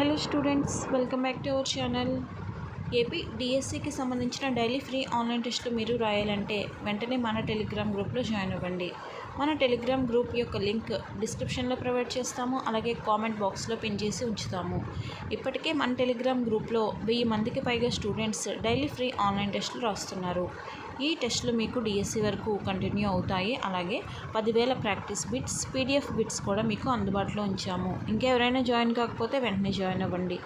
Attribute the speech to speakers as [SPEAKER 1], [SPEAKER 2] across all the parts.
[SPEAKER 1] Hello students welcome back to our channel. A P డిఎస్సికి సంబంధించిన daily free online టెస్ట్లు మీరు రాయాలంటే వెంటనే మన టెలిగ్రామ్ గ్రూప్లో జాయిన్ అవ్వండి. మన టెలిగ్రామ్ గ్రూప్ యొక్క లింక్ డిస్క్రిప్షన్లో ప్రొవైడ్ చేస్తాము అలాగే కామెంట్ బాక్స్లో పిన్ చేసి ఉంచుతాము. ఇప్పటికే మన టెలిగ్రామ్ గ్రూప్లో వెయ్యి మందికి పైగా స్టూడెంట్స్ డైలీ ఫ్రీ ఆన్లైన్ టెస్టులు రాస్తున్నారు. ఈ టెస్టులు మీకు డిఎస్సి వరకు కంటిన్యూ అవుతాయి. అలాగే పదివేల ప్రాక్టీస్ బిట్స్ పీడిఎఫ్ బిట్స్ కూడా మీకు అందుబాటులో ఉంచాము. ఇంకెవరైనా జాయిన్ కాకపోతే వెంటనే జాయిన్ అవ్వండి.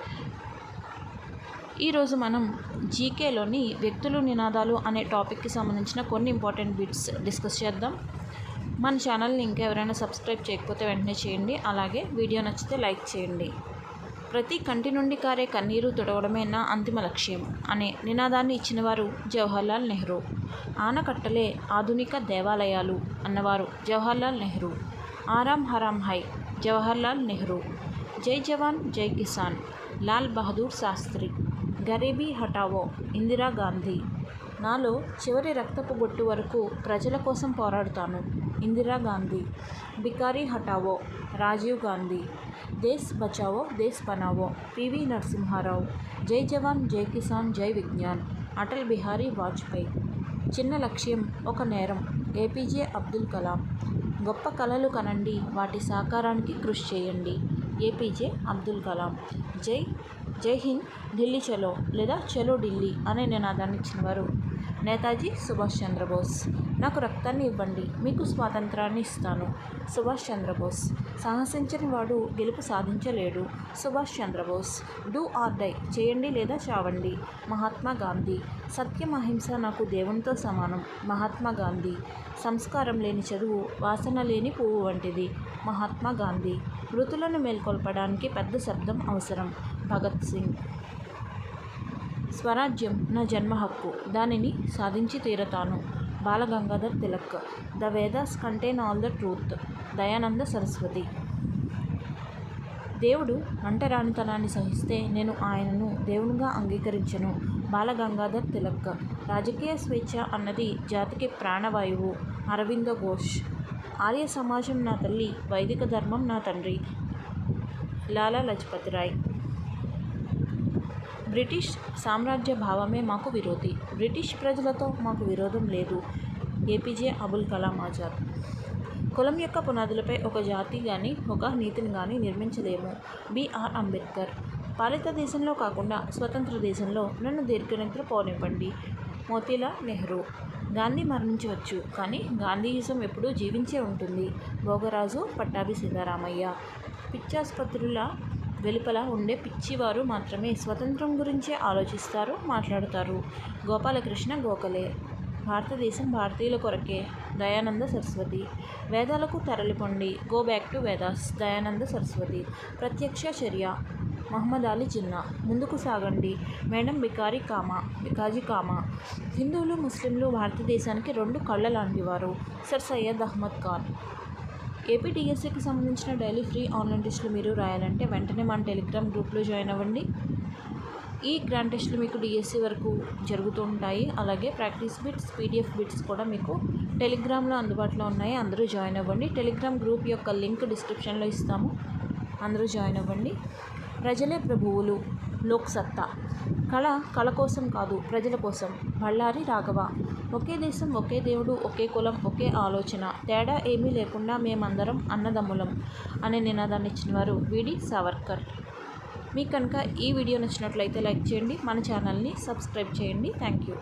[SPEAKER 1] ఈరోజు మనం జీకేలోని వ్యక్తులు నినాదాలు అనే టాపిక్కి సంబంధించిన కొన్ని ఇంపార్టెంట్ బిట్స్ డిస్కస్ చేద్దాం. మన ఛానల్ని ఇంకా ఎవరైనా సబ్స్క్రైబ్ చేయకపోతే వెంటనే చేయండి. అలాగే వీడియో నచ్చితే లైక్ చేయండి. ప్రతి కంటి నుండి కారే కన్నీరు తుడవడమే నా అంతిమ లక్ష్యం అనే నినాదాన్ని ఇచ్చినవారు జవహర్లాల్ నెహ్రూ. ఆనకట్టలే ఆధునిక దేవాలయాలు అన్నవారు జవహర్లాల్ నెహ్రూ. ఆరాం హరాం హై జవహర్లాల్ నెహ్రూ. జై జవాన్ జై కిసాన్ లాల్ బహదూర్ శాస్త్రి. గరీబీ హటావో ఇందిరాగాంధీ నాలో చివరి రక్తపు బొట్టు వరకు ప్రజల కోసం పోరాడుతాను. ఇందిరాగాంధీ బికారీ హటావో రాజీవ్ గాంధీ దేశ్ బచావో దేశ్ బనావో పివి నరసింహారావు జై జవాన్ జై కిసాన్ జై విజ్ఞాన్ అటల్ బిహారీ వాజ్పేయి. చిన్న లక్ష్యం ఒక నేరం ఏపీజే అబ్దుల్ కలాం. గొప్ప కళలు కనండి వాటి సాకారానికి కృషి చేయండి. A P J Abdul Kalam. Jai Jai Hind Delhi చలో లేదా చలో ఢిల్లీ అనే నినాదాన్ని ఇచ్చినవారు. నేతాజీ సుభాష్ చంద్రబోస్. నాకు రక్తాన్ని ఇవ్వండి. మీకు స్వాతంత్రాన్ని ఇస్తాను. సుభాష్ చంద్రబోస్. సాహసించని వాడు గెలుపు సాధించలేడు. Subhash Chandrabose. Do or die. చేయండి లేదా చావండి. మహాత్మా గాంధీ. సత్యం అహింస నాకు దేవునితో సమానం. మహాత్మా గాంధీ. సంస్కారం లేని చదువు వాసన లేని పువ్వు వంటిది. మహాత్మా గాంధీ. మృతులను మేల్కొల్పడానికి పెద్ద శబ్దం అవసరం. భగత్ సింగ్. స్వరాజ్యం నా జన్మ హక్కు. దానిని సాధించి తీరతాను. Balagangadhar Tilak. The Vedas contain all the truth. Dayananda Saraswati. దేవుడు అంటరానితనాన్ని సహిస్తే నేను ఆయనను దేవునిగా అంగీకరించను. బాలగంగాధర్ తిలక్. రాజకీయ స్వేచ్ఛ అన్నది జాతికి ప్రాణవాయువు. అరవింద ఘోష్. ఆర్య సమాజం నా తల్లి. వైదిక ధర్మం నా తండ్రి. లాలా లజపతి రాయ్ బ్రిటిష్ సామ్రాజ్య భావమే మాకు విరోధి. బ్రిటిష్ ప్రజలతో మాకు విరోధం లేదు. A P J Abul Kalam Azad. కులం యొక్క పునాదులపై ఒక జాతి కానీ ఒక నీతిని కానీ నిర్మించలేము. బిఆర్ అంబేద్కర్. పాలిత దేశంలో కాకుండా స్వతంత్ర దేశంలో నన్ను దీర్ఘనిద్ర పోనివ్వండి మోతీలాల్ నెహ్రూ. గాంధీ మరణించవచ్చు కానీ గాంధీయిజం ఎప్పుడూ జీవించే ఉంటుంది. భోగరాజు పట్టాభి సీతారామయ్య. పిచ్చాసుపత్రుల వెలుపల ఉండే పిచ్చివారు మాత్రమే స్వతంత్రం గురించే ఆలోచిస్తారు మాట్లాడతారు. గోపాలకృష్ణ గోఖలే. భారతదేశం భారతీయుల కొరకే. దయానంద సరస్వతి. వేదాలకు తరలిపొండి. Go back to Vedas. Dayananda Saraswati. ప్రత్యక్ష చర్య. మహమ్మద్ అలీ జిన్నా. ముందుకు సాగండి. మేడం బికారి కామా. బికాజీ కామా. హిందువులు ముస్లింలు భారతదేశానికి రెండు కళ్ళ లాంటివారు sir Syed Ahmad Khan. A P సంబంధించిన డైలీ ఫ్రీ ఆన్లైన్ టెస్టులు మీరు రాయాలంటే వెంటనే మన టెలిగ్రామ్ గ్రూప్లో జాయిన్ అవ్వండి. ఈ గ్రాండ్ టెస్టులు మీకు డిఎస్సి వరకు జరుగుతూ ఉంటాయి. అలాగే ప్రాక్టీస్ బిట్స్ పీడిఎఫ్ బిట్స్ కూడా మీకు టెలిగ్రామ్లో అందుబాటులో ఉన్నాయి. అందరూ జాయిన్ అవ్వండి. టెలిగ్రామ్ గ్రూప్ యొక్క లింక్ డిస్క్రిప్షన్లో ఇస్తాము. అందరూ జాయిన్ అవ్వండి. ప్రజలే ప్రభువులు. లోక్సత్తా. కళ కళ కోసం కాదు ప్రజల కోసం. బళ్ళారి రాఘవ. ఒకే దేశం ఒకే దేవుడు ఒకే కులం ఒకే ఆలోచన. తేడా ఏమీ లేకుండా మేమందరం అన్నదమ్ములం అనే నినాదాన్ని ఇచ్చినవారు విడి సావర్కర్. మీకు కనుక ఈ వీడియో నచ్చినట్లయితే లైక్ చేయండి మన ఛానల్ని సబ్స్క్రైబ్ చేయండి. Thank you.